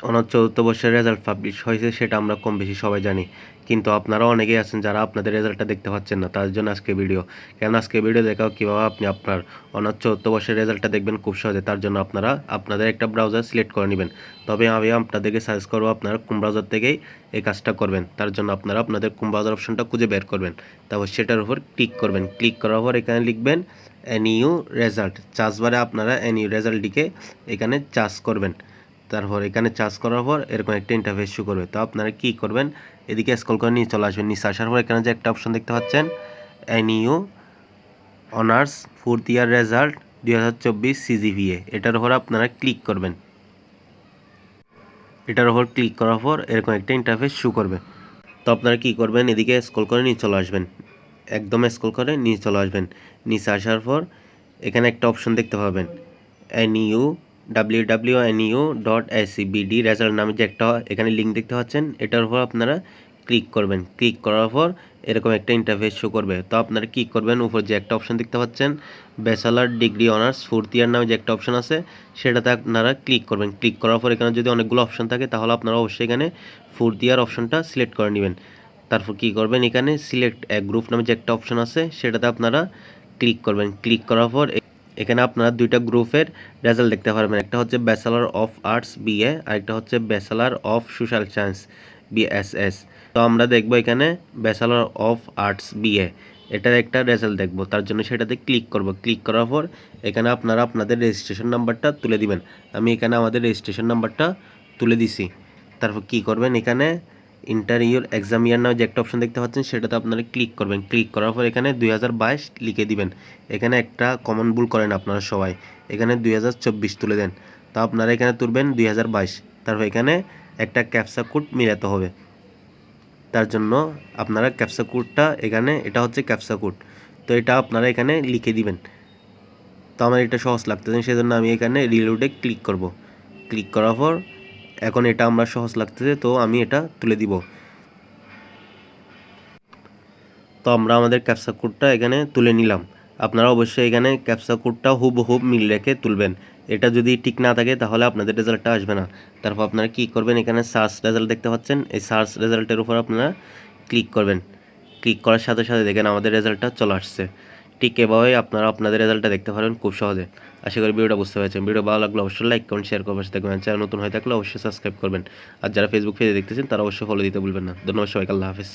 অনাথ চতুর্থ বর্ষের রেজাল্ট পাবলিশ হয়েছে, সেটা আমরা কম বেশি সবাই জানি। কিন্তু আপনারা অনেকেই আছেন যারা আপনাদের রেজাল্টটা দেখতে পাচ্ছেন না তার জন্য আজকে ভিডিও কেন আজকে ভিডিও দেখাও কীভাবে আপনি আপনার অনাথ চতুর্থ বর্ষের রেজাল্টটা দেখবেন খুব সহজে, তার জন্য আপনারা আপনাদের একটা ব্রাউজার সিলেক্ট করে নেবেন। তবে আমি আপনাদেরকে সাজেস্ট করব আপনারা কোন ব্রাউজার থেকেই এই কাজটা করবেন, তার জন্য আপনারা আপনাদের কোন ব্রাউজার অপশনটা খুঁজে বের করবেন। তারপর সেটার উপর ক্লিক করবেন। ক্লিক করার পর এখানে লিখবেন এনইউ রেজাল্ট চার্জ বারে আপনারা এনইউ রেজাল্টটিকে এখানে চার্জ করবেন। তারপর এখানে চার্জ করার পর এরকম একটা ইন্টারফেস শো করবে। তো আপনারা কি করবেন? এদিকে স্ক্রল করে নিয়ে চলে আসবেন। নিচে আসার পর এখানে যে একটা অপশন দেখতে পাচ্ছেন NU honours fourth year result দুই হাজার চব্বিশ সিজিভিএ এটার উপর আপনারা ক্লিক করবেন। এটার উপর ক্লিক করার পর এরকম একটা ইন্টারফেস শো করবে। তো আপনারা কি করবেন? এদিকে স্ক্রল করে নিয়ে চলে আসবেন। একদম স্ক্রল করে নিয়ে চলে আসবেন। নিচে আসার পর এখানে একটা অপশন দেখতে পাবেন। NU W W NU dot ACBD result নামে যে একটা এখানে লিঙ্ক দেখতে পাচ্ছেন, এটার উপর আপনারা ক্লিক করবেন। ক্লিক করার পর এরকম একটা ইন্টারফেস শো করবে। তো আপনারা কি করবেন, উপর যে একটা অপশন দেখতে পাচ্ছেন bachelor degree honours fourth year নামে যে একটা অপশন আছে, সেটাতে আপনারা ক্লিক করবেন। ক্লিক করার পর এখানে যদি অনেকগুলো অপশন থাকে, তাহলে আপনারা অবশ্যই এখানে ফোর্থ ইয়ার অপশনটা সিলেক্ট করে নেবেন। তারপর কি করবেন, এখানে সিলেক্ট এ গ্রুপ নামে যে একটা অপশন আছে, সেটাতে আপনারা ক্লিক করবেন। ক্লিক করার পর এখানে আপনারা দুইটা গ্রুপের রেজাল্ট দেখতে পারবেন। একটা হচ্ছে ব্যাচেলার অফ আর্টস বিএ আরেকটা হচ্ছে bachelor of social science BSS তো আমরা দেখব এখানে ব্যাচেলার অফ আর্টস বিএ এটার একটা রেজাল্ট দেখব, তার জন্য সেটাতে ক্লিক করব। ক্লিক করার পর এখানে আপনারা আপনাদের রেজিস্ট্রেশন নাম্বারটা তুলে দিবেন। আমি এখানে আমাদের রেজিস্ট্রেশন নাম্বারটা তুলে দিছি। তারপর কি করবেন এখানে ইন্টারভিউর এক্সাম ইয়ার নামে যে একটা অপশন দেখতে পাচ্ছেন, সেটাতে আপনারা ক্লিক করবেন। ক্লিক করার পর এখানে দুই হাজার বাইশ লিখে দিবেন। এখানে একটা কমন ভুল করেন আপনারা সবাই। এখানে দুই হাজার চব্বিশ তুলে দেন। তো আপনারা এখানে তুলবেন দুই হাজার বাইশ। তারপর এখানে একটা ক্যাপসা কোড মিলাতে হবে। তার জন্য আপনারা ক্যাপসা কোডটা এখানে, এটা হচ্ছে ক্যাপসা কোড তো এটা আপনারা এখানে লিখে দিবেন। তো আমার এটা সহজ লাগতেছে, সেজন্য আমি এখানে রিলোডে ক্লিক করব। ক্লিক করার পর এখন এটা আমরা সহজ লাগতেছে, তো আমি এটা তুলে দিব। তো আমরা আমাদের ক্যাপসা কোডটা এখানে তুলে নিলাম। আপনারা অবশ্যই এখানে ক্যাপসা কোডটা হুবহুব মিল রেখে তুলবেন। এটা যদি ঠিক না থাকে, তাহলে আপনাদের রেজাল্টটা আসবে না। তারপর আপনারা কী করবেন, এখানে সার্চ রেজাল্ট দেখতে পাচ্ছেন। এই সার্চ রেজাল্টের উপর আপনারা ক্লিক করবেন। ক্লিক করার সাথে সাথে দেখেন আমাদের রেজাল্টটা চলে আসছে। ঠিক এভাবেই আপনারা আপনাদের রেজাল্টটা দেখতে পারেন খুব সহজে। আশা করি ভিডিওটা বুঝতে পেরেছেন। ভিডিও ভালো লাগলে অবশ্যই লাইক কমেন্ট শেয়ার করবেন, সাথে দেখবেন চ্যানেল নতুন হয়ে থাকলে অবশ্যই সাবস্ক্রাইব করবেন। আর যারা ফেসবুক পেজে দেখতেছেন, তারা অবশ্যই ফলো দিতে ভুলবেন না। ধন্যবাদ সবাইকে, আল্লাহ হাফিজ।